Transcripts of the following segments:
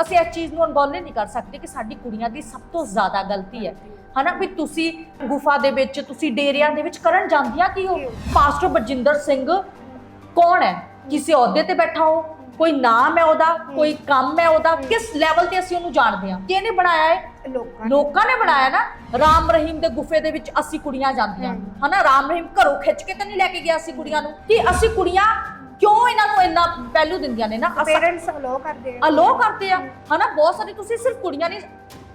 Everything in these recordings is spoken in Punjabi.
ਅਸੀਂ ਇਸ ਚੀਜ਼ ਨੂੰ ਅਣਗੌਲੇ ਨਹੀਂ ਕਰ ਸਕਦੇ ਕਿ ਸਾਡੀ ਕੁੜੀਆਂ ਦੀ ਸਭ ਤੋਂ ਜ਼ਿਆਦਾ ਗਲਤੀ ਹੈ। ਹਨਾ ਵੀ ਤੁਸੀਂ ਗੁਫਾ ਦੇ ਵਿੱਚ ਤੁਸੀਂ ਡੇਰਿਆਂ ਦੇ ਵਿੱਚ ਕਰਨ ਜਾਂਦੀਆਂ ਕੀ ਹੋ? ਪਾਸਟਰ ਬਰਜਿੰਦਰ ਸਿੰਘ ਕੌਣ ਹੈ? ਕਿਸੇ ਅਹੁਦੇ ਤੇ ਬੈਠਾ ਹੋ? ਕੋਈ ਨਾਮ ਹੈ ਉਹਦਾ? ਕੋਈ ਕੰਮ ਹੈ ਉਹਦਾ? ਕਿਸ ਲੈਵਲ ਤੇ ਅਸੀਂ ਉਹਨੂੰ ਜਾਣਦੇ ਹਾਂ? ਕਿਹਨੇ ਬਣਾਇਆ ਹੈ ਲੋਕਾਂ ਨੇ। ਲੋਕਾਂ ਨੇ ਬਣਾਇਆ ਨਾ। ਰਾਮ ਰਹੀਮ ਦੇ ਗੁਫੇ ਦੇ ਵਿੱਚ ਅਸੀਂ ਕੁੜੀਆਂ ਜਾਂਦੀਆਂ। ਹਨਾ ਰਾਮ ਰਹੀਮ ਘਰੋਂ ਖਿੱਚ ਕੇ ਤਾਂ ਨਹੀਂ ਲੈ ਕੇ ਗਿਆ ਅਸੀਂ ਕੁੜੀਆਂ ਨੂੰ? ਕਿ ਅਸੀਂ ਕੁੜੀਆਂ ਕਿਉਂ ਇਹਨਾਂ ਨੂੰ ਇੰਨਾ ਪਹਿਲੂ ਦਿੰਦੀਆਂ ਨੇ ਨਾ? ਪੇਰੈਂਟਸ ਅਲੋ ਕਰਦੇ ਆ। ਅਲੋ ਕਰਦੇ ਆ। ਹਨਾ ਬਹੁਤ ਸਾਰੀ ਤੁਸੀਂ ਸਿਰਫ ਕੁੜੀਆਂ ਨਹੀਂ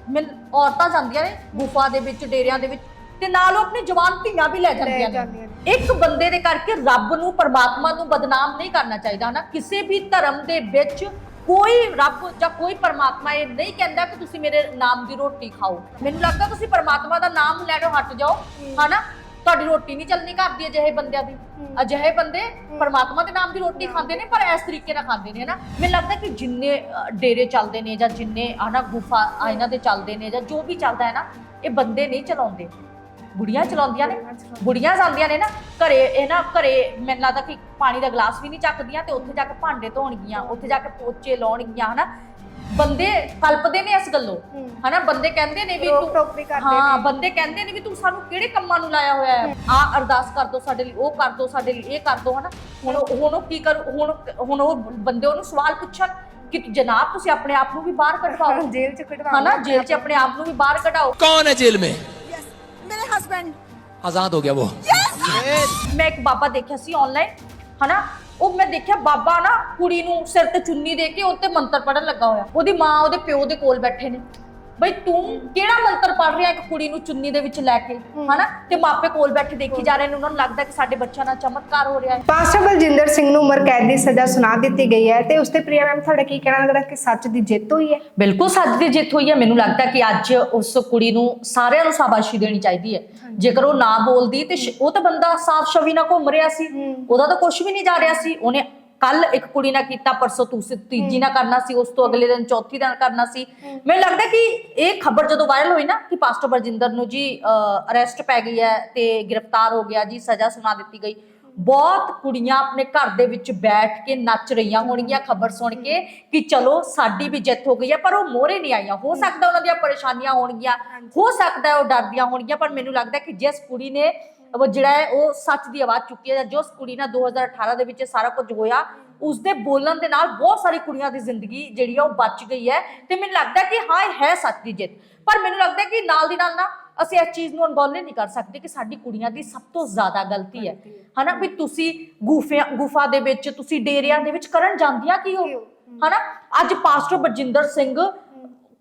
ਮਿਲ ਔਰਤਾਂ ਜਾਂਦੀਆਂ ਨੇ ਗੁਫਾ ਦੇ ਵਿੱਚ ਡੇਰਿਆਂ ਦੇ ਵਿੱਚ ਤੇ ਨਾਲ ਉਹ ਆਪਣੀ ਜਵਾਨ ਧੀਆਂ ਵੀ ਲੈ ਜਾਂਦੀਆਂ ਨੇ। ਇੱਕ ਬੰਦੇ ਦੇ ਕਰਕੇ ਰੱਬ ਨੂੰ ਪਰਮਾਤਮਾ ਨੂੰ ਬਦਨਾਮ ਨਹੀਂ ਕਰਨਾ ਚਾਹੀਦਾ ਹਨਾ। ਕਿਸੇ ਵੀ ਧਰਮ ਦੇ ਵਿੱਚ ਕੋਈ ਰੱਬ ਜਾਂ ਕੋਈ ਪਰਮਾਤਮਾ ਇਹ ਨਹੀਂ ਕਹਿੰਦਾ ਕਿ ਤੁਸੀਂ ਮੇਰੇ ਨਾਮ ਦੀ ਰੋਟੀ ਖਾਓ। ਮੈਨੂੰ ਲੱਗਦਾ ਤੁਸੀਂ ਪਰਮਾਤਮਾ ਦਾ ਨਾਮ ਲੈਣੋਂ ਹਟ ਜਾਓ ਹਨਾ। ਤੁਹਾਡੀ ਰੋਟੀ ਨਹੀਂ ਚੱਲਣੀ ਘਰ ਦੀ ਅਜਿਹੇ ਬੰਦਿਆਂ ਦੀ। ਅਜਿਹੇ ਬੰਦੇ ਪਰਮਾਤਮਾ ਦੇ ਨਾਮ ਦੀ ਰੋਟੀ ਖਾਂਦੇ ਨੇ ਪਰ ਇਸ ਤਰੀਕੇ ਨਾਲ ਖਾਂਦੇ ਨੇ ਹਨਾ? ਮੈਨੂੰ ਲੱਗਦਾ ਕਿ ਜਿੰਨੇ ਡੇਰੇ ਚੱਲਦੇ ਨੇ ਜਾਂ ਜਿੰਨੇ ਹਨਾ ਗੁਫਾ ਇਹਨਾਂ ਦੇ ਚੱਲਦੇ ਨੇ ਜਾਂ ਜੋ ਵੀ ਚੱਲਦਾ ਹੈ ਨਾ ਇਹ ਬੰਦੇ ਨਹੀਂ ਚਲਾਉਂਦੇ। ਬੁੜੀਆਂ ਚਲਾਉਂਦੀਆਂ ਨੇ ਬੁੜੀਆਂ ਜਾਂਦੀਆਂ ਨੇ ਨਾ ਘਰੇ ਇਹ ਨਾ ਘਰੇ ਮੈਨੂੰ ਲੱਗਦਾ ਕਿ ਪਾਣੀ ਦਾ ਗਲਾਸ ਵੀ ਨਹੀਂ ਚੱਕਦੀਆਂ ਤੇ ਉੱਥੇ ਜਾ ਕੇ ਭਾਂਡੇ ਧੋਣਗੀਆਂ ਉੱਥੇ ਜਾ ਕੇ ਪੋਚੇ ਲਾਉਣਗੀਆਂ ਹਨਾ? ਬੰਦੇ ਕਲਪਦੇ ਨੇ ਇਸ ਗੱਲੋਂ ਹਮ। ਹਨਾ ਬੰਦੇ ਕਹਿੰਦੇ ਨੇ ਵੀ ਰੋਕ ਤੂੰ ਟੋਕ ਵੀ ਕਰਦੇ ਹਾਂ ਨੇ ਬੰਦੇ ਕਹਿੰਦੇ ਨੇ ਵੀ ਤੂੰ ਸਾਨੂੰ ਕਿਹੜੇ ਕੰਮਾਂ ਨੂੰ ਲਾਇਆ ਹੋਇਆ ਹੈ ਆ ਅਰਦਾਸ ਕਰ ਦੋ ਸਾਡੇ ਲਈ ਉਹ ਕਰ ਦੋ ਸਾਡੇ ਲਈ ਇਹ ਕਰ ਦੋ ਹਨਾ ਹੁਣ ਉਹ- ਹੁਣ ਉਹ ਕੀ ਕਰ ਹੁਣ ਹੁਣ ਉਹ ਬੰਦੇ ਉਹਨੂੰ ਸਵਾਲ ਪੁੱਛਣ ਕਿ ਤੂੰ- ਜਨਾਬ ਤੁਸੀਂ ਆਪਣੇ ਆਪ ਨੂੰ ਵੀ ਬਾਹਰ ਕਢਵਾਓ ਜੇਲ੍ਹ ਚ ਕਢਵਾ ਹਨਾ ਜੇਲ੍ਹ 'ਚ ਆਪਣੇ ਆਪ ਨੂੰ ਵੀ ਬਾਹਰ ਕਢਾਓ कौन है जेल में मेरे हस्बैंड आजाद हो गया वो ਮੈਂ ਇੱਕ ਬਾਬਾ ਦੇਖਿਆ ਸੀ ਆਨਲਾਈਨ ਹਨਾ ਉਹ ਮੈਂ ਦੇਖਿਆ ਬਾਬਾ ਨਾ ਕੁੜੀ ਨੂੰ ਸਿਰ ਤੇ ਚੁੰਨੀ ਦੇ ਕੇ ਉੱਤੇ ਮੰਤਰ ਪੜਨ ਲੱਗਾ ਹੋਇਆ। ਉਹਦੀ ਮਾਂ ਉਹਦੇ ਪਿਓ ਦੇ ਕੋਲ ਬੈਠੇ ਨੇ। ਬਈ ਤੂੰ ਕਿਹੜਾ ਮੰਤਰ ਪੜ ਰਿਹਾ ਇੱਕ ਕੁੜੀ ਨੂੰ ਚੁੰਨੀ ਦੇ ਵਿੱਚ ਲੈ ਕੇ? ਹਨਾ? ਤੇ ਮਾਪੇ ਕੋਲ ਬੈਠੇ ਦੇਖੀ ਜਾ ਰਹੇ ਨੇ ਉਹਨਾਂ ਨੂੰ ਲੱਗਦਾ ਕਿ ਸਾਡੇ ਬੱਚਿਆਂ ਨਾਲ ਚਮਤਕਾਰ ਹੋ ਰਿਹਾ ਹੈ। ਪਾਸਟਰ ਬਲਜਿੰਦਰ ਸਿੰਘ ਨੂੰ ਉਮਰ ਕੈਦ ਦੀ ਸਜ਼ਾ ਸੁਣਾ ਦਿੱਤੀ ਗਈ ਹੈ ਤੇ ਉਸ ਤੇ ਪ੍ਰਿਆ ਮੈਮ ਤੁਹਾਡਾ ਕੀ ਕਹਿਣਾ ਲੱਗਦਾ ਕਿ ਸੱਚ ਦੀ ਜਿੱਤ ਹੋਈ ਹੈ? ਬਿਲਕੁਲ ਸੱਚ ਦੀ ਜਿੱਤ ਹੋਈ ਹੈ। ਮੈਨੂੰ ਲੱਗਦਾ ਕਿ ਅੱਜ ਉਸ ਕੁੜੀ ਨੂੰ ਸਾਰਿਆਂ ਨੂੰ ਸ਼ਾਬਾਸ਼ੀ ਦੇਣੀ ਚਾਹੀਦੀ ਹੈ। ਜੇਕਰ ਉਹ ਨਾ ਬੋਲਦੀ ਤੇ ਉਹ ਤਾਂ ਬੰਦਾ ਸਾਫ਼ ਸ਼ਵੀ ਨਾਲ ਘੁੰਮ ਰਿਹਾ ਸੀ। ਉਹਦਾ ਤਾਂ ਕੁਝ ਵੀ ਨਹੀਂ ਜਾ ਰਿਹਾ ਸੀ। ਉਹਨੇ ਕੱਲ ਇੱਕ ਕੁੜੀ ਨਾਲ ਕੀਤਾ ਪਰਸੋਂ ਤੂਸੀ ਤੀਜੀ ਨਾਲ ਕਰਨਾ ਸੀ ਉਸ ਤੋਂ ਅਗਲੇ ਦਿਨ ਚੌਥੀ ਨਾਲ ਕਰਨਾ ਸੀ। ਮੈਨੂੰ ਲੱਗਦਾ ਕਿ ਇਹ ਖਬਰ ਜਦੋਂ ਵਾਇਰਲ ਹੋਈ ਨਾ ਕਿ ਪਾਸਟਰ ਬਰਜਿੰਦਰ ਨੂੰ ਜੀ ਅਰੈਸਟ ਪੈ ਗਈ ਹੈ ਤੇ ਗ੍ਰਿਫਤਾਰ ਹੋ ਗਿਆ ਜੀ ਸਜ਼ਾ ਸੁਣਾ ਦਿੱਤੀ ਗਈ। ਬਹੁਤ ਕੁੜੀਆਂ ਆਪਣੇ ਘਰ ਦੇ ਵਿੱਚ ਬੈਠ ਕੇ ਨੱਚ ਰਹੀਆਂ ਹੋਣਗੀਆਂ ਖਬਰ ਸੁਣ ਕੇ ਕਿ ਚਲੋ ਸਾਡੀ ਵੀ ਜਿੱਤ ਹੋ ਗਈ ਹੈ ਪਰ ਉਹ ਮੋਹਰੇ ਨਹੀਂ ਆਈਆਂ। ਹੋ ਸਕਦਾ ਉਹਨਾਂ ਦੀਆਂ ਪਰੇਸ਼ਾਨੀਆਂ ਹੋਣਗੀਆਂ ਹੋ ਸਕਦਾ ਉਹ ਡਰਦੀਆਂ ਹੋਣਗੀਆਂ ਪਰ ਮੈਨੂੰ ਲੱਗਦਾ ਕਿ ਜਿਸ ਕੁੜੀ ਨੇ ਉਹ ਜਿਹੜਾ ਹੈ ਉਹ ਸੱਚ ਦੀ ਆਵਾਜ਼ ਚੁੱਕੀ ਹੈ ਜਾਂ ਉਸ ਕੁੜੀ ਨਾਲ 2018 ਦੇ ਵਿੱਚ ਸਾਰਾ ਕੁਝ ਹੋਇਆ ਉਸ ਦੇ ਬੋਲਣ ਦੇ ਨਾਲ ਬਹੁਤ ਸਾਰੀ ਕੁੜੀਆਂ ਦੀ ਜ਼ਿੰਦਗੀ ਜਿਹੜੀ ਆ ਉਹ ਬਚ ਗਈ ਹੈ ਤੇ ਮੈਨੂੰ ਲੱਗਦਾ ਕਿ ਹਾਂ ਇਹ ਹੈ ਸੱਚ ਦੀ ਜਿੱਤ। ਪਰ ਮੈਨੂੰ ਲੱਗਦਾ ਕਿ ਨਾਲ ਦੀ ਨਾਲ ਨਾ ਅਸੀਂ ਇਸ ਚੀਜ਼ ਨੂੰ ਅਣਗੌਲੇ ਨਹੀਂ ਕਰ ਸਕਦੇ ਕਿ ਸਾਡੀ ਕੁੜੀਆਂ ਦੀ ਸਭ ਤੋਂ ਜ਼ਿਆਦਾ ਗਲਤੀ ਹੈ। ਹਨਾ ਵੀ ਤੁਸੀਂ ਗੁਫਿਆਂ ਗੁਫਾ ਦੇ ਵਿੱਚ ਤੁਸੀਂ ਡੇਰਿਆਂ ਦੇ ਵਿੱਚ ਕਰਨ ਜਾਂਦੀਆਂ ਕੀ ਹੋ? ਕੀ ਹੋ? ਹਨਾ ਅੱਜ ਪਾਸਟਰ ਬਰਜਿੰਦਰ ਸਿੰਘ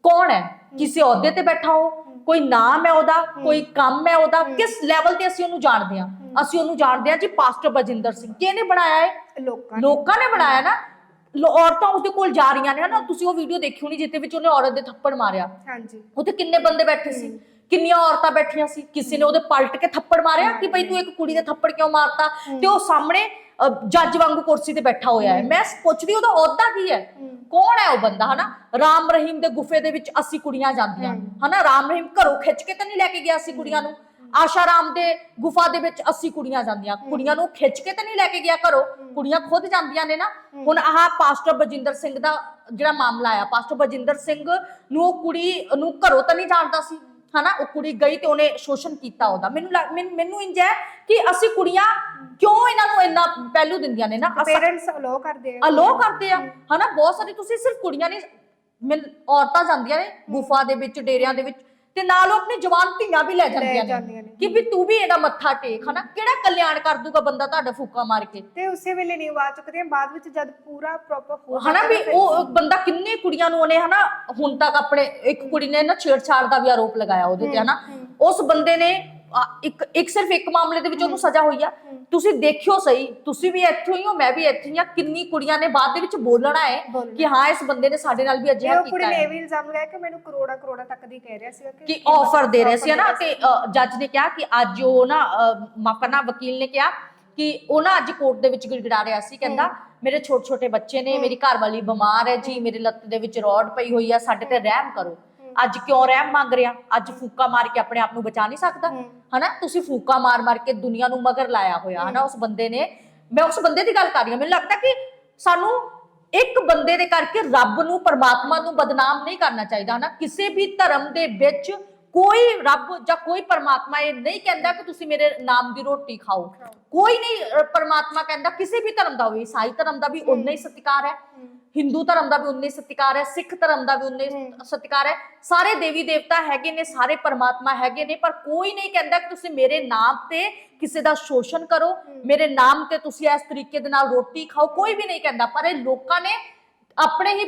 ਕੌਣ ਹੈ? ਕਿਸੇ ਅਹੁਦੇ ਤੇ ਬੈਠਾ ਹੋ? ਕੋਈ ਨਾਮ ਹੈ ਉਹਦਾ ਕੋਈ ਕੰਮ ਹੈ ਉਹਦਾ ਕਿਸ ਲੈਵਲ ਤੇ ਅਸੀਂ ਉਹਨੂੰ ਜਾਣਦੇ ਹਾਂ? ਅਸੀਂ ਉਹਨੂੰ ਜਾਣਦੇ ਹਾਂ ਜੀ ਪਾਸਟਰ ਬਰਜਿੰਦਰ ਸਿੰਘ। ਕਿਹਨੇ ਬਣਾਇਆ ਹੈ ਲੋਕਾਂ ਨੇ। ਲੋਕਾਂ ਨੇ ਬਣਾਇਆ ਨਾ। ਔਰਤਾਂ ਉਸਦੇ ਕੋਲ ਜਾ ਰਹੀਆਂ ਨੇ ਹਨਾ। ਤੁਸੀਂ ਉਹ ਵੀਡੀਓ ਦੇਖੀ ਹੋਣੀ ਜਿੱਤੇ ਵਿੱਚ ਉਹਨੇ ਔਰਤ ਦੇ ਥੱਪੜ ਮਾਰਿਆ। ਹਾਂਜੀ। ਉੱਥੇ ਕਿੰਨੇ ਬੰਦੇ ਬੈਠੇ ਸੀ? ਕਿੰਨੀਆਂ ਔਰਤਾਂ ਬੈਠੀਆਂ ਸੀ? ਕਿਸੇ ਨੇ ਉਹਦੇ ਪਲਟ ਕੇ ਥੱਪੜ ਮਾਰਿਆ ਕਿ ਭਈ ਤੂੰ ਇੱਕ ਕੁੜੀ ਦੇ ਥੱਪੜ ਕਿਉਂ ਮਾਰਤਾ? ਤੇ ਉਹ ਸਾਹਮਣੇ ਜੱਜ ਵਾਂਗੂ ਕੁਰਸੀ ਤੇ ਬੈਠਾ ਹੋਇਆ ਹੈ। ਮੈਂ ਪੁੱਛਦੀ ਉਹਦਾ ਅਹੁਦਾ ਕੀ ਹੈ? ਕੌਣ ਹੈ ਉਹ ਬੰਦਾ ਹਨਾ? ਰਾਮ ਰਹੀਮ ਦੇ ਗੁਫੇ ਦੇ ਵਿੱਚ ਅਸੀਂ ਕੁੜੀਆਂ ਜਾਂਦੀਆਂ। ਹਨਾ? ਰਾਮ ਰਹੀਮ ਘਰੋਂ ਖਿੱਚ ਕੇ ਤਾਂ ਨਹੀਂ ਲੈ ਕੇ ਗਿਆ ਅਸੀਂ ਕੁੜੀਆਂ ਨੂੰ? ਆਸ਼ਾ ਰਾਮ ਦੇ ਗੁਫਾ ਦੇ ਵਿੱਚ ਅਸੀਂ ਕੁੜੀਆਂ ਜਾਂਦੀਆਂ। ਕੁੜੀਆਂ ਨੂੰ ਖਿੱਚ ਕੇ ਤਾਂ ਨਹੀਂ ਲੈ ਕੇ ਗਿਆ ਘਰੋਂ? ਕੁੜੀਆਂ ਖੁਦ ਜਾਂਦੀਆਂ ਨੇ ਨਾ। ਹੁਣ ਆਹ ਪਾਸਟਰ ਬਜਿੰਦਰ ਸਿੰਘ ਦਾ ਜਿਹੜਾ ਮਾਮਲਾ ਆਇਆ ਪਾਸਟਰ ਬਜਿੰਦਰ ਸਿੰਘ ਨੂੰ ਉਹ ਕੁੜੀ ਨੂੰ ਘਰੋਂ ਤਾਂ ਨਹੀਂ ਜਾਣਦਾ ਸੀ? ਹਨਾ ਉਹ ਕੁੜੀ ਗਈ ਤੇ ਉਹਨੇ ਸ਼ੋਸ਼ਣ ਕੀਤਾ ਉਹਦਾ। ਮੈਨੂੰ ਮੈਨ- ਇੰਜ ਹੈ ਕਿ ਅਸੀਂ ਕੁੜੀਆਂ ਕਿਉਂ ਇਹਨਾਂ ਨੂੰ ਇੰਨਾ ਪਹਿਲੂ ਦਿੰਦੀਆਂ ਨੇ ਨਾ? ਪੇਰੈਂਟਸ ਅਲੋ ਕਰਦੇ ਆ। ਅਲੋ ਕਰਦੇ ਆ। ਹਨਾ ਬਹੁਤ ਸਾਰੀ ਤੁਸੀਂ ਸਿਰਫ ਕੁੜੀਆਂ ਨਹੀਂ ਔਰਤਾਂ ਜਾਂਦੀਆਂ ਨੇ ਗੁਫਾ ਦੇ ਵਿੱਚ ਡੇਰਿਆਂ ਦੇ ਵਿੱਚ। ਤੇ ਨਾਲ ਉਹ ਆਪਣੀ ਜਵਾਨ ਧੀਆਂ ਵੀ ਲੈ ਜਾਂਦੀਆਂ ਜਾਂਦੀਆਂ ਨੇ। ਕਿ ਵੀ ਤੂੰ ਵੀ ਇਹਦਾ ਮੱਥਾ ਟੇਕ ਹਨਾ? ਕਿਹੜਾ ਕਲਿਆਣ ਕਰ ਦੂਗਾ ਬੰਦਾ ਤੁਹਾਡਾ ਫੂਕਾ ਮਾਰ ਕੇ? ਤੇ ਉਸੇ ਵੇਲੇ ਨਹੀਂ ਆਵਾਜ਼ ਚੁੱਕਦੇ ਬਾਅਦ ਵਿੱਚ ਜਦ ਪੂਰਾ ਪ੍ਰੋਪਰ ਹੋ ਹਨਾ ਜਾਂਦਾ ਵੀ ਫਿਰ- ਉਹ ਬੰਦਾ ਕਿੰਨੇ ਕੁੜੀਆਂ ਨੂੰ ਉਹਨੇ ਹਨਾ ਹੁਣ ਤੱਕ ਆਪਣੇ ਇੱਕ ਕੁੜੀ ਨੇ ਨਾ ਛੇੜਛਾੜ ਦਾ ਵੀ ਆਰੋਪ ਲਗਾਇਆ ਉਹਦੇ ਤੇ ਹਨਾ? ਉਸ ਬੰਦੇ ਨੇ ਇੱਕ ਇੱਕ ਸਿਰਫ ਇੱਕ ਮਾਮਲੇ ਦੇ ਵਿੱਚ ਉਹਨੂੰ ਸਜ਼ਾ ਹੋਈ ਆ। ਤੁਸੀਂ ਦੇਖਿਓ ਸਹੀ ਤੁਸੀਂ ਵੀ ਇੱਥੋਂ ਹੀ ਹੋ ਮੈਂ ਵੀ ਇੱਥੇ ਹੀ ਆ। ਕਿੰਨੀ ਕੁੜੀਆਂ ਨੇ ਬਾਅਦ ਦੇ ਵਿੱਚ ਬੋਲਣਾ ਹੈ। ਕਿ ਹਾਂ ਇਸ ਬੰਦੇ ਨੇ ਸਾਡੇ ਨਾਲ ਵੀ ਅਜਿਹਾ ਉਹ ਕੁੜੀ ਕੀਤਾ ਨੇ ਹੈ। ਇਹ ਵੀ ਇਲਜ਼ਾਮ ਲਗਾਇਆ ਕਿ ਮੈਨੂੰ ਕਰੋੜਾ ਕਰੋੜਾ ਤੱਕ ਦੀ ਕਹਿ ਰਿਹਾ ਸੀਗਾ ਕਿ ਆਫਰ ਦੇ ਰਹੇ ਸੀ ਹਨਾ ਤੇ ਜੱਜ ਨੇ ਕਿਹਾ ਕਿ ਅੱਜ ਉਹ ਨਾ ਮਾਪਨਾ ਵਕੀਲ ਨੇ ਕਿਹਾ ਕਿ ਉਹ ਨਾ ਅੱਜ ਕੋਰਟ ਦੇ ਵਿੱਚ ਗਿੜਗੜਾ ਰਿਹਾ ਸੀ ਕਹਿੰਦਾ ਮੇਰੇ ਛੋਟੇ ਛੋਟੇ ਬੱਚੇ ਨੇ ਮੇਰੀ ਘਰ ਵਾਲੀ ਬਿਮਾਰ ਹੈ ਜੀ ਮੇਰੇ ਲੱਤ ਦੇ ਵਿੱਚ ਰੋਡ ਪਈ ਹੋਈ ਆ ਸਾਡੇ ਤੇ ਰਹਿਮ ਕਰੋ। ਅੱਜ ਕਿਉਂ ਰਹਿਮ ਮੰਗ ਰਿਹਾ? ਅੱਜ ਫੂਕਾ ਮਾਰ ਕੇ ਆਪਣੇ ਆਪ ਨੂੰ ਬਚਾ ਨਹੀਂ ਸਕਦਾ। ਹਨਾ? ਤੁਸੀਂ ਫੂਕਾ ਮਾਰ ਮਾਰ ਕੇ ਦੁਨੀਆ ਨੂੰ ਮਗਰ ਲਾਇਆ ਹੋਇਆ। ਹਨਾ? ਉਸ ਬੰਦੇ ਨੇ ਮੈਂ ਉਸ ਬੰਦੇ ਦੀ ਗੱਲ ਕਰ ਰਹੀ ਹਾਂ। ਮੈਨੂੰ ਲੱਗਦਾ ਕਿ ਸਾਨੂੰ ਇੱਕ ਬੰਦੇ ਦੇ ਕਰਕੇ ਰੱਬ ਨੂੰ ਪਰਮਾਤਮਾ ਨੂੰ ਬਦਨਾਮ ਨਹੀਂ ਕਰਨਾ ਚਾਹੀਦਾ। ਨਾ ਕਿਸੇ ਵੀ ਧਰਮ ਦੇ ਵਿੱਚ ਕੋਈ ਰੱਬ ਜਾਂ ਕੋਈ ਪਰਮਾਤਮਾ ਇਹ ਨਹੀਂ ਕਹਿੰਦਾ ਕਿ ਤੁਸੀਂ ਮੇਰੇ ਨਾਮ ਦੀ ਰੋਟੀ ਖਾਓ। ਕੋਈ ਨਹੀਂ ਪਰਮਾਤਮਾ ਕਹਿੰਦਾ ਕਿਸੇ ਵੀ ਧਰਮ ਦਾ ਹੋਵੇ ਈਸਾਈ ਧਰਮ ਦਾ ਵੀ ਉਨਾ ਹੀ ਸਤਿਕਾਰ ਹੈ। ਹਿੰਦੂ ਧਰਮ ਦਾ ਵੀ ਉਨਾ ਸਤਿਕਾਰ ਹੈ ਸਿੱਖ ਧਰਮ ਦਾ ਵੀ ਉਨਾ ਸਤਿਕਾਰ ਹੈ। ਸਾਰੇ ਦੇਵੀ ਦੇਵਤਾ ਹੈਗੇ ਨੇ ਸਾਰੇ ਪਰਮਾਤਮਾ ਹੈਗੇ ਨੇ ਪਰ ਕੋਈ ਨਹੀਂ ਕਹਿੰਦਾ ਕਿ ਤੁਸੀਂ ਮੇਰੇ ਨਾਮ ਤੇ ਕਿਸੇ ਦਾ ਸ਼ੋਸ਼ਣ ਕਰੋ ਮੇਰੇ ਨਾਮ ਤੇ ਤੁਸੀਂ ਇਸ ਤਰੀਕੇ ਦੇ ਨਾਲ ਰੋਟੀ ਖਾਓ ਕੋਈ ਵੀ ਨਹੀਂ ਕਹਿੰਦਾ। ਪਰ ਇਹ ਲੋਕਾਂ ਨੇ ਆਪਣੇ ਹੀ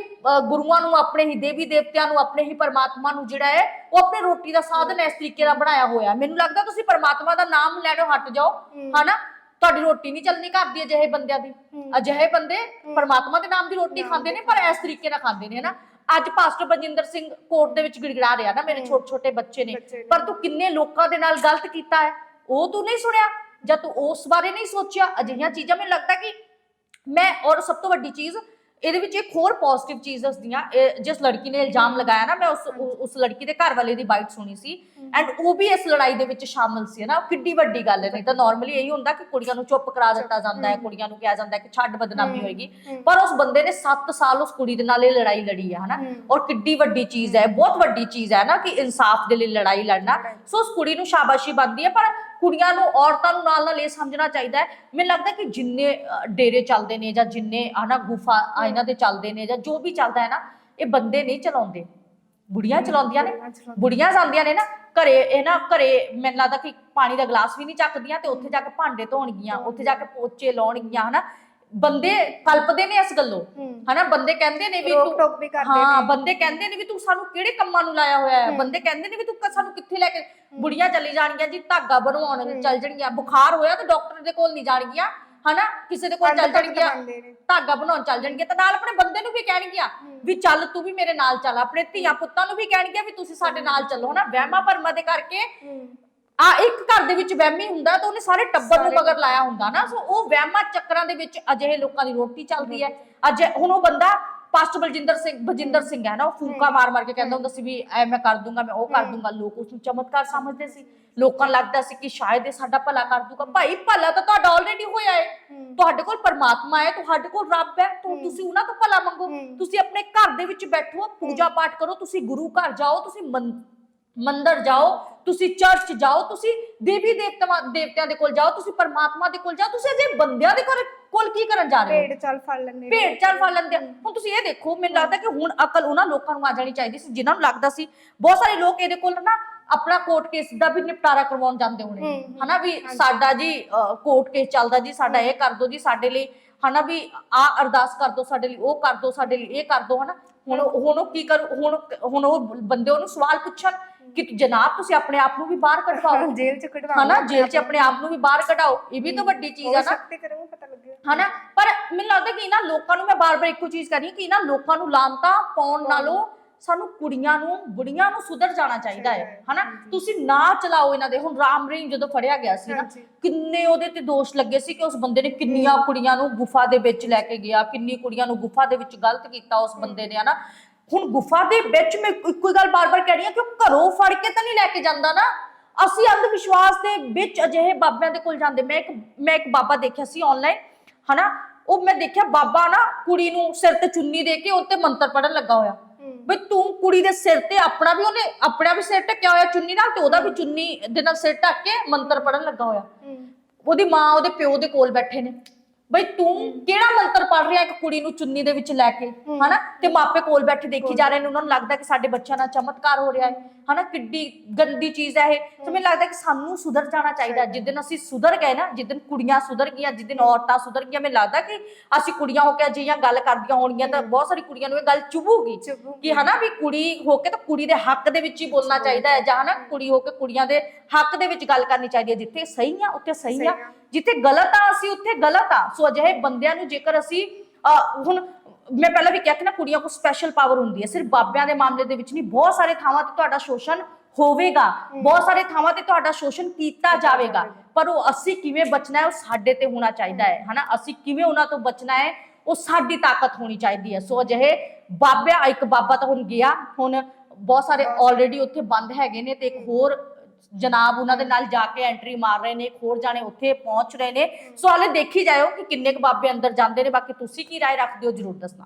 ਗੁਰੂਆਂ ਨੂੰ ਆਪਣੇ ਹੀ ਦੇਵੀ ਦੇਵਤਿਆਂ ਨੂੰ ਆਪਣੇ ਹੀ ਪਰਮਾਤਮਾ ਨੂੰ ਜਿਹੜਾ ਹੈ ਉਹ ਆਪਣੇ ਰੋਟੀ ਦਾ ਸਾਧਨ ਇਸ ਤਰੀਕੇ ਨਾਲ ਬਣਾਇਆ ਹੋਇਆ। ਮੈਨੂੰ ਲੱਗਦਾ ਤੁਸੀਂ ਪਰਮਾਤਮਾ ਦਾ ਨਾਮ ਲੈਣੋਂ ਹਟ ਜਾਓ ਹਨਾ? ਤੁਹਾਡੀ ਰੋਟੀ ਨਹੀਂ ਚੱਲਣੀ ਘਰ ਦੀ ਅਜਿਹੇ ਬੰਦਿਆਂ ਦੀ। ਅਜਿਹੇ ਬੰਦੇ ਪਰਮਾਤਮਾ ਦੇ ਨਾਮ ਦੀ ਰੋਟੀ ਖਾਂਦੇ ਨੇ ਪਰ ਇਸ ਤਰੀਕੇ ਨਾਲ ਖਾਂਦੇ ਨੇ ਹਨਾ? ਅੱਜ ਪਾਸਟਰ ਬਜਿੰਦਰ ਸਿੰਘ ਕੋਰਟ ਦੇ ਵਿੱਚ ਗਿੜਗੜਾ ਰਿਹਾ ਨਾ ਮੇਰੇ ਛੋਟੇ ਛੋਟੇ ਬੱਚੇ ਨੇ। ਬੱਚੇ ਨੇ। ਪਰ ਤੂੰ ਕਿੰਨੇ ਲੋਕਾਂ ਦੇ ਨਾਲ ਗਲਤ ਕੀਤਾ ਹੈ ਉਹ ਤੂੰ ਨਹੀਂ ਸੁਣਿਆ? ਜਾਂ ਤੂੰ ਉਸ ਬਾਰੇ ਨਹੀਂ ਸੋਚਿਆ? ਅਜਿਹੀਆਂ ਚੀਜ਼ਾਂ ਮੈਨੂੰ ਲੱਗਦਾ ਕਿ ਮੈਂ ਔਰ ਸਭ ਤੋਂ ਵੱਡੀ ਚੀਜ਼ ਇਹਦੇ ਵਿੱਚ ਇੱਕ ਹੋਰ ਪੋਜ਼ਿਟਿਵ ਚੀਜ਼ ਦੱਸਦੀਆਂ ਇਹ ਜਿਸ ਲੜਕੀ ਨੇ ਇਲਜ਼ਾਮ ਲਗਾਇਆ ਨਾ ਮੈਂ ਉਸ ਉਸ ਲੜਕੀ ਦੇ ਘਰ ਵਾਲੇ ਦੀ ਬਾਈਟ ਸੁਣੀ ਸੀ। ਐਂਡ ਉਹ ਵੀ ਇਸ ਲੜਾਈ ਦੇ ਵਿੱਚ ਸ਼ਾਮਲ ਸੀ ਨਾ ਕਿੱਡੀ ਵੱਡੀ ਗੱਲ ਹੈ ਨਹੀਂ ਤਾਂ ਨਾਰਮਲੀ ਇਹੀ ਹੁੰਦਾ ਕਿ ਕੁੜੀਆਂ ਨੂੰ ਚੁੱਪ ਕਰਾ ਦਿੱਤਾ ਜਾਂਦਾ ਹੈ ਕੁੜੀਆਂ ਨੂੰ ਕਿਹਾ ਜਾਂਦਾ ਹੈ ਕਿ ਛੱਡ ਬਦਨਾਮੀ ਹੋਏਗੀ। ਪਰ ਉਸ ਬੰਦੇ ਨੇ 7 ਸਾਲ ਉਸ ਕੁੜੀ ਦੇ ਨਾਲ ਇਹ ਲੜਾਈ ਲੜੀ ਹੈ ਹਨਾ? ਔਰ ਕਿੱਡੀ ਵੱਡੀ ਚੀਜ਼ ਹੈ ਬਹੁਤ ਵੱਡੀ ਚੀਜ਼ ਹੈ ਨਾ ਕਿ ਇਨਸਾਫ ਦੇ ਲਈ ਲੜਾਈ ਲੜਨਾ। ਸੋ ਉਸ ਕੁੜੀ ਨੂੰ ਸ਼ਾਬਾਸ਼ੀ ਬਣਦੀ ਹੈ ਪਰ ਕੁੜੀਆਂ ਨੂੰ ਔਰਤਾਂ ਨੂੰ ਨਾਲ ਨਾਲ ਇਹ ਸਮਝਣਾ ਚਾਹੀਦਾ ਹੈ। ਮੈਨੂੰ ਲੱਗਦਾ ਕਿ ਜਿੰਨੇ ਡੇਰੇ ਚੱਲਦੇ ਨੇ ਜਾਂ ਜਿੰਨੇ ਹਨਾ ਗੁਫਾ ਇਹਨਾਂ ਦੇ ਚੱਲਦੇ ਨੇ ਜਾਂ ਜੋ ਵੀ ਚੱਲਦਾ ਹੈ ਨਾ ਇਹ ਬੰਦੇ ਨਹੀਂ ਚਲਾਉਂਦੇ। ਬੁੜੀਆਂ ਚਲਾਉਂਦੀਆਂ ਨੇ। ਬੁੜੀਆਂ ਜਾਂਦੀਆਂ ਨੇ ਨਾ ਘਰੇ ਇਹ ਨਾ ਘਰੇ ਮੈਨੂੰ ਲੱਗਦਾ ਕਿ ਪਾਣੀ ਦਾ ਗਲਾਸ ਵੀ ਨਹੀਂ ਚੱਕਦੀਆਂ ਤੇ ਉੱਥੇ ਜਾ ਕੇ ਭਾਂਡੇ ਧੋਣਗੀਆਂ। ਉੱਥੇ ਜਾ ਕੇ ਪੋਚੇ ਲਾਉਣਗੀਆਂ ਹਨਾ। ਬੰਦੇ ਕਲਪਦੇ ਨੇ ਇਸ ਗੱਲੋਂ। ਹਨਾ ਬੰਦੇ ਕਹਿੰਦੇ ਨੇ ਵੀ ਰੋਕ ਟੋਕ ਵੀ ਕਰਦੇ ਹਾਂ। ਬੰਦੇ ਕਹਿੰਦੇ ਨੇ ਵੀ ਤੂੰ ਸਾਨੂੰ ਕਿਹੜੇ ਕੰਮਾਂ ਨੂੰ ਲਾਇਆ ਹੋਇਆ ਹੈ? ਬੰਦੇ ਕਹਿੰਦੇ ਨੇ ਵੀ ਤੂੰ ਸਾਨੂੰ ਕਿੱਥੇ ਲੈ ਕੇ ਬੁੜੀਆਂ ਚਲੀ ਜਾਣਗੀਆਂ ਜੀ ਧਾਗਾ ਬਣਵਾਉਣ ਚੱਲ ਜਾਣਗੀਆਂ। ਬੁਖਾਰ ਹੋਇਆ ਤਾਂ ਡਾਕਟਰ ਦੇ ਕੋਲ ਨਹੀਂ ਜਾਣਗੀਆਂ। ਹਨਾ ਕਿਸੇ ਦੇ ਕੋਲ ਚੱਲ ਜਾਣਗੀਆਂ। ਧਾਗਾ ਬਣਾਉਣ ਚੱਲ ਜਾਣਗੀਆਂ। ਤਾਂ ਨਾਲ ਆਪਣੇ ਬੰਦੇ ਨੂੰ ਵੀ ਕਹਿਣਗੀਆਂ ਵੀ ਚੱਲ ਤੂੰ ਵੀ ਮੇਰੇ ਨਾਲ ਚੱਲ। ਆਪਣੇ ਧੀਆਂ ਪੁੱਤਾਂ ਨੂੰ ਵੀ ਕਹਿਣਗੀਆਂ ਵੀ ਤੁਸੀਂ ਸਾਡੇ ਨਾਲ ਚੱਲੋ। ਹਨਾ ਵਹਿਮਾਂ ਭਰਮਾਂ ਦੇ ਕਰਕੇ ਆ ਇੱਕ ਘਰ ਦੇ ਵਿੱਚ ਵਹਿਮੀ ਹੁੰਦਾ ਤਾਂ ਉਹਨੇ ਸਾਰੇ ਟੱਬਰ ਨੂੰ ਮਗਰ ਲਾਇਆ ਹੁੰਦਾ ਨਾ ਸੋ ਉਹ ਵਹਿਮਾਂ ਚੱਕਰਾਂ ਦੇ ਵਿੱਚ ਅਜਿਹੇ ਲੋਕਾਂ ਦੀ ਰੋਟੀ ਚੱਲਦੀ ਹੈ। ਅੱਜ ਹੁਣ ਉਹ ਬੰਦਾ ਪਾਸਟਰ ਬਲਜਿੰਦਰ ਸਿੰਘ ਬਜਿੰਦਰ ਸਿੰਘ ਹੈ ਨਾ ਉਹ ਫੂਕਾ ਮਾਰ ਮਾਰ ਕੇ ਕਹਿੰਦਾ ਹੁੰਦਾ ਸੀ ਵੀ ਐ ਮੈਂ ਕਰ ਦੂੰਗਾ ਮੈਂ ਉਹ ਕਰ ਦੂੰਗਾ। ਲੋਕ ਉਸ ਨੂੰ ਚਮਤਕਾਰ ਸਮਝਦੇ ਸੀ। ਲੋਕਾਂ ਲੱਗਦਾ ਸੀ ਕਿ ਸ਼ਾਇਦ ਇਹ ਸਾਡਾ ਭਲਾ ਕਰ ਦੂਗਾ। ਭਾਈ ਭਲਾ ਤਾਂ ਤੁਹਾਡਾ ਆਲਰੇਡੀ ਹੋਇਆ ਹੈ। ਤੁਹਾਡੇ ਕੋਲ ਪਰਮਾਤਮਾ ਹੈ ਤੁਹਾਡੇ ਕੋਲ ਰੱਬ ਹੈ ਤਾਂ ਤੁਸੀਂ ਉਹਨਾਂ ਤੋਂ ਭਲਾ ਮੰਗੋ। ਤੁਸੀਂ ਆਪਣੇ ਘਰ ਦੇ ਵਿੱਚ ਬੈਠੋ ਪੂਜਾ ਪਾਠ ਕਰੋ ਤੁਸੀਂ ਗੁਰੂ ਘਰ ਜਾਓ ਤੁਸੀਂ ਮੰਦਰ ਜਾਓ ਤੁਸੀਂ ਚਰਚ ਜਾਓ ਤੁਸੀਂ ਦੇਵੀ ਦੇਵਤਾਂ ਦੇਵਤਿਆਂ ਦੇ ਕੋਲ ਜਾਓ ਤੁਸੀਂ ਪਰਮਾਤਮਾ ਦੇ ਕੋਲ ਜਾਓ ਤੁਸੀਂ ਅਜੇ ਬੰਦਿਆਂ ਦੇ ਕੋਲ ਕੋਲ ਕੀ ਕਰਨ ਜਾ ਰਹੇ ਹੋ ਭੇਡ ਚੱਲ ਫੜ ਲੈਂਦੇ। ਭੇਡ ਚਾਲ ਫੜ ਲੈਂਦੇ। ਹੁਣ ਤੁਸੀਂ ਇਹ ਦੇਖੋ ਮੈਨੂੰ ਲੱਗਦਾ ਕਿ ਹੁਣ ਅਕਲ ਉਹਨਾਂ ਲੋਕਾਂ ਨੂੰ ਆ ਜਾਣੀ ਚਾਹੀਦੀ ਸੀ ਜਿਨ੍ਹਾਂ ਨੂੰ ਲੱਗਦਾ ਸੀ ਬਹੁਤ ਸਾਰੇ ਲੋਕ ਇਹਦੇ ਕੋਲ ਨਾ ਆਪਣਾ ਕੋਰਟ ਕੇਸ ਦਾ ਵੀ ਨਿਪਟਾਰਾ ਕਰਵਾਉਣ ਜਾਂਦੇ ਹੋਣੇ। ਹਨਾ ਵੀ ਸਾਡਾ ਜੀ ਕੋਰਟ ਕੇਸ ਚੱਲਦਾ ਜੀ ਸਾਡਾ ਇਹ ਕਰ ਦਿਓ ਜੀ ਸਾਡੇ ਲਈ ਹਨਾ ਵੀ ਆ ਅਰਦਾਸ ਕਰ ਦਿਓ ਸਾਡੇ ਲਈ ਉਹ ਕਰ ਦਿਓ ਸਾਡੇ ਲਈ ਇਹ ਕਰ ਦਿਓ ਹਨਾ ਹੁਣ ਹੁਣ ਉਹ ਕੀ ਕਰ ਹੁਣ ਹੁਣ ਉਹ ਬੰਦੇ ਉਹਨੂੰ ਸਵਾਲ ਪੁੱਛਣ ਕਿ ਜਨਾਬ ਤੁਸੀਂ ਆਪਣੇ ਆਪ ਨੂੰ ਵੀ ਬਾਹਰ ਕਢਵਾਓ। ਜੇਲ੍ਹ ਚ ਕਢਵਾ ਹਨਾ ਜੇਲ੍ਹ 'ਚ ਆਪਣੇ ਆਪ ਨੂੰ ਵੀ ਬਾਹਰ ਕਢਾਓ ਇਹ ਵੀ ਤਾਂ ਵੱਡੀ ਚੀਜ਼ ਆ ਨਾ। ਤੇ ਕਰੂੰਗਾ ਪਤਾ ਲੱਗਿਆ ਹਨਾ ਪਰ ਮੈਨੂੰ ਲੱਗਦਾ ਕਿ ਇਹਨਾਂ ਲੋਕਾਂ ਨੂੰ ਮੈਂ ਬਾਰ-ਬਾਰ ਇੱਕੋ ਚੀਜ਼ ਕਰੀ ਕਿ ਇਹਨਾਂ ਲੋਕਾਂ ਨੂੰ ਲਾਮਤਾ ਪਾਉਣ ਨਾਲੋਂ ਸਾਨੂੰ ਕੁੜੀਆਂ ਨੂੰ ਬੁੜੀਆਂ ਨੂੰ ਸੁਧਰ ਜਾਣਾ ਚਾਹੀਦਾ ਹੈ ਹਨਾ। ਤੁਸੀਂ ਨਾ ਚਲਾਓ ਇਹਨਾਂ ਦੇ। ਹੁਣ ਰਾਮ ਰਹੀਮ ਜਦੋਂ ਫੜਿਆ ਗਿਆ ਸੀ ਨਾ। ਕਿੰਨੇ ਉਹਦੇ ਤੇ ਦੋਸ਼ ਲੱਗੇ ਸੀ ਕਿ ਉਸ ਬੰਦੇ ਨੇ ਕਿੰਨੀਆਂ ਕੁੜੀਆਂ ਨੂੰ ਗੁਫਾ ਦੇ ਵਿੱਚ ਲੈ ਕੇ ਗਿਆ ਕਿੰਨੀ ਕੁੜੀਆਂ ਨੂੰ ਗੁਫਾ ਦੇ ਵਿੱਚ ਗਲਤ ਕੀਤਾ ਉਸ ਬੰਦੇ ਨੇ ਹਨਾ। ਹੁਣ ਗੁਫਾ ਦੇ ਵਿੱਚ ਮੈਂ ਇੱਕੋ ਗੱਲ ਬਾਰ-ਬਾਰ ਕਹਿ ਰਹੀ ਹਾਂ ਕਿ ਉਹ ਘਰੋਂ ਫੜ ਕੇ ਤਾਂ ਨਹੀਂ ਲੈ ਕੇ ਜਾਂਦਾ ਨਾ। ਅਸੀਂ ਅੰਧ ਵਿਸ਼ਵਾਸ ਦੇ ਵਿੱਚ ਅਜਿਹੇ ਬਾਬਿਆਂ ਦੇ ਕੋਲ ਜਾਂਦੇ। ਮੈਂ ਇੱਕ ਮੈਂ ਇੱਕ ਬਾਬਾ ਦੇਖਿਆ ਸੀ ਆਨਲਾਈਨ ਹਨਾ? ਉਹ ਮੈਂ ਦੇਖਿਆ ਬਾਬਾ ਨਾ ਕੁੜੀ ਨੂੰ ਸਿਰ ਤੇ ਚੁੰਨੀ ਦੇ ਕੇ ਉੱਤੇ ਮੰਤਰ ਪੜਨ ਲੱਗਾ ਹੋਇਆ। ਬਈ ਤੂੰ ਕੁੜੀ ਦੇ ਸਿਰ ਤੇ ਆਪਣਾ ਵੀ ਉਹਨੇ ਆਪਣਾ ਵੀ ਸਿਰ ਢੱਕਿਆ ਹੋਇਆ ਚੁੰਨੀ ਨਾਲ ਤੇ ਉਹਦਾ ਵੀ ਚੁੰਨੀ ਦੇ ਨਾਲ ਸਿਰ ਢੱਕ ਕੇ ਮੰਤਰ ਪੜਨ ਲੱਗਾ ਹੋਇਆ। ਉਹਦੀ ਮਾਂ ਉਹਦੇ ਪਿਓ ਦੇ ਕੋਲ ਬੈਠੇ ਨੇ। ਬਈ ਤੂੰ ਕਿਹੜਾ ਮੰਤਰ ਪੜ ਰਿਹਾ ਇੱਕ ਕੁੜੀ ਨੂੰ ਚੁੰਨੀ ਦੇ ਵਿੱਚ ਲੈ ਕੇ? ਹਨਾ? ਤੇ ਮਾਪੇ ਕੋਲ ਬੈਠੇ ਦੇਖੀ ਜਾ ਰਹੇ ਨੇ ਉਹਨਾਂ ਨੂੰ ਲੱਗਦਾ ਕਿ ਸਾਡੇ ਬੱਚਿਆਂ ਨਾਲ ਚਮਤਕਾਰ ਹੋ ਰਿਹਾ ਹੈ। ਹਨਾ? ਕਿੱਡੀ ਗੰਦੀ ਚੀਜ਼ ਹੈ ਇਹ। ਤੇ ਮੈਨੂੰ ਲੱਗਦਾ ਕਿ ਸਾਨੂੰ ਸੁਧਰ ਜਾਣਾ ਚਾਹੀਦਾ। ਜਿੱਦਨ ਅਸੀਂ ਸੁਧਰ ਗਏ ਨਾ ਜਿੱਦਨ ਕੁੜੀਆਂ ਸੁਧਰ ਗਈਆਂ ਜਿੱਦਨ ਔਰਤਾਂ ਸੁਧਰ ਗਈਆਂ ਮੈਨੂੰ ਲੱਗਦਾ ਕਿ ਅਸੀਂ ਕੁੜੀਆਂ ਹੋ ਕੇ ਅਜਿਹੀਆਂ ਗੱਲ ਕਰਦੀਆਂ ਹੋਣਗੀਆਂ ਤਾਂ ਬਹੁਤ ਸਾਰੀ ਕੁੜੀਆਂ ਨੂੰ ਇਹ ਗੱਲ ਚੁਭੂਗੀ। ਕਿ ਹਨਾ ਵੀ ਕੁੜੀ ਹੋ ਕੇ ਤਾਂ ਕੁੜੀ ਦੇ ਹੱਕ ਦੇ ਵਿੱਚ ਹੀ ਬੋਲਣਾ ਚਾਹੀਦਾ ਹੈ ਜਾਂ ਹਨਾ ਕੁੜੀ ਹੋ ਕੇ ਕੁੜੀਆਂ ਦੇ ਹੱਕ ਦੇ ਵਿੱਚ ਗੱਲ ਕਰਨੀ ਚਾਹੀਦੀ ਹੈ। ਜਿੱਥੇ ਸਹੀ ਆ ਉੱਥੇ ਸਹੀ ਆ। ਜਿੱਥੇ ਗਲਤ ਆ ਅਸੀਂ ਉੱਥੇ ਗਲਤ ਆ। ਸੋ ਅਜਿਹੇ ਬੰਦਿਆਂ ਨੂੰ ਜੇਕਰ ਅਸੀਂ ਹੁਣ ਮੈਂ ਪਹਿਲਾਂ ਵੀ ਕਿਹਾ ਕਿ ਨਾ ਕੁੜੀਆਂ ਕੋਲ ਸਪੈਸ਼ਲ ਪਾਵਰ ਹੁੰਦੀ ਹੈ। ਸਿਰਫ ਬਾਬਿਆਂ ਦੇ ਮਾਮਲੇ ਦੇ ਵਿੱਚ ਨਹੀਂ ਬਹੁਤ ਸਾਰੇ ਥਾਵਾਂ ਤੇ ਤੁਹਾਡਾ ਸ਼ੋਸ਼ਣ ਹੋਵੇਗਾ। ਬਹੁਤ ਸਾਰੇ ਥਾਵਾਂ ਤੇ ਤੁਹਾਡਾ ਸ਼ੋਸ਼ਣ ਕੀਤਾ ਜਾਵੇਗਾ। ਪਰ ਉਹ ਅਸੀਂ ਕਿਵੇਂ ਬਚਣਾ ਹੈ ਉਹ ਸਾਡੇ ਤੇ ਹੋਣਾ ਚਾਹੀਦਾ ਹੈ ਹਨਾ? ਅਸੀਂ ਕਿਵੇਂ ਉਹਨਾਂ ਤੋਂ ਬਚਣਾ ਹੈ ਉਹ ਸਾਡੀ ਤਾਕਤ ਹੋਣੀ ਚਾਹੀਦੀ ਹੈ। ਸੋ ਅਜਿਹੇ ਬਾਬਿਆਂ ਇੱਕ ਬਾਬਾ ਤਾਂ ਹੁਣ ਗਿਆ ਹੁਣ ਬਹੁਤ ਸਾਰੇ ਆਲਰੇਡੀ ਉੱਥੇ ਬੰਦ ਹੈਗੇ ਨੇ ਤੇ ਇੱਕ ਹੋਰ ਜਨਾਬ ਉਹਨਾਂ ਦੇ ਨਾਲ ਜਾ ਕੇ ਐਂਟਰੀ ਮਾਰ ਰਹੇ ਨੇ, ਇੱਕ ਹੋਰ ਜਾਣੇ ਉੱਥੇ ਪਹੁੰਚ ਰਹੇ ਨੇ। ਸੋ ਹਾਲੇ ਦੇਖੀ ਜਾਇਓ ਕਿ ਕਿੰਨੇ ਕੁ ਬਾਬੇ ਅੰਦਰ ਜਾਂਦੇ ਨੇ, ਬਾਕੀ ਤੁਸੀਂ ਕੀ ਰਾਏ ਰੱਖਦੇ ਹੋ ਜਰੂਰ ਦੱਸਣਾ।